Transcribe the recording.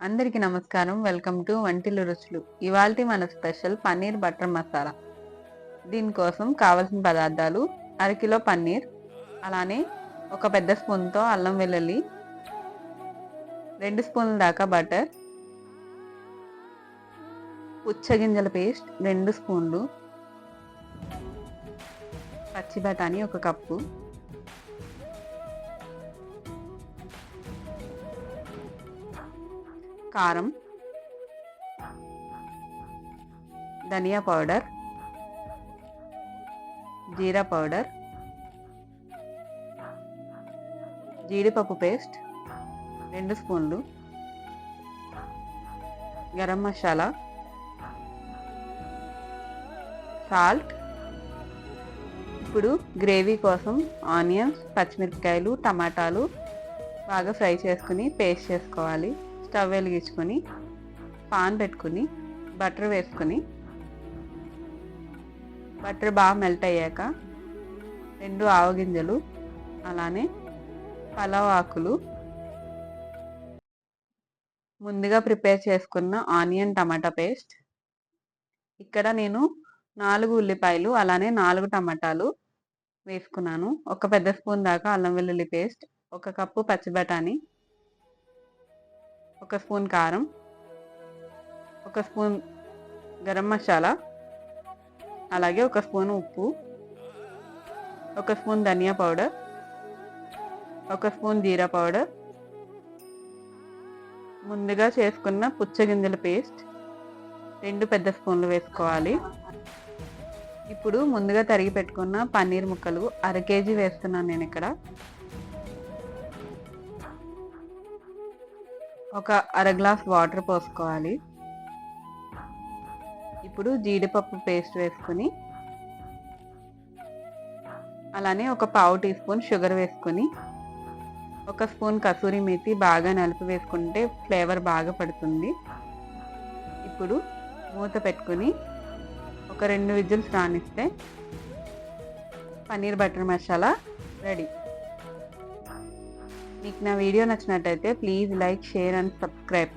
అందరికీ నమస్కారం. Welcome to వంటిల రుచులు. ఇవాళ మన స్పెషల్ పన్నీర్ బటర్ మసాలా. దీనికోసం కావలసిన పదార్థాలు అరకిలో పన్నీర్ అలానే ఒక పెద్ద స్పూన్తో అల్లం వెల్లుల్లి రెండు స్పూన్ల దాకా బటర్ పుచ్చగింజల పేస్ట్ రెండు స్పూన్లు పచ్చి బఠానీ ఒక కప్పు కారం ధనియా పౌడర్ జీరా పౌడర్ జీడిపప్పు పేస్ట్ రెండు స్పూన్లు గరం మసాలా సాల్ట్. ఇప్పుడు గ్రేవీ కోసం ఆనియన్స్ పచ్చిమిరపకాయలు టమాటాలు బాగా ఫ్రై చేసుకుని పేస్ట్ చేసుకోవాలి. స్టవ్ వెలిగించుకొని పాన్ పెట్టుకుని బటర్ వేసుకొని బటర్ బాగా మెల్ట్ అయ్యాక రెండు ఆవగింజలు అలానే పలావ్ ఆకులు ముందుగా ప్రిపేర్ చేసుకున్న ఆనియన్ టమాటా పేస్ట్. ఇక్కడ నేను నాలుగు ఉల్లిపాయలు అలానే నాలుగు టమాటాలు వేసుకున్నాను. ఒక పెద్ద స్పూన్ దాకా అల్లం వెల్లుల్లి పేస్ట్ ఒక కప్పు పచ్చి బఠానీ ఒక స్పూన్ కారం ఒక స్పూన్ గరం మసాలా అలాగే ఒక స్పూన్ ఉప్పు ఒక స్పూన్ ధనియా పౌడర్ ఒక స్పూన్ జీరా పౌడర్. ముందుగా చేసుకున్న పుచ్చగింజల పేస్ట్ రెండు పెద్ద స్పూన్లు వేసుకోవాలి. ఇప్పుడు ముందుగా తరిగి పెట్టుకున్న పన్నీర్ ముక్కలు అర కేజీ వేస్తున్నాను నేను ఇక్కడ. ఒక అర గ్లాస్ వాటర్ పోసుకోవాలి. ఇప్పుడు జీడిపప్పు పేస్ట్ వేసుకుని అలానే ఒక పావు టీ స్పూన్ షుగర్ వేసుకొని ఒక స్పూన్ కసూరి మేతి బాగా నలిపి వేసుకుంటే ఫ్లేవర్ బాగా పడుతుంది. ఇప్పుడు మూత పెట్టుకుని ఒక రెండు విజిల్స్ రానిస్తే పన్నీర్ బటర్ మసాలా రెడీ. మీకు నా వీడియో నచ్చినట్టయితే please like share and subscribe.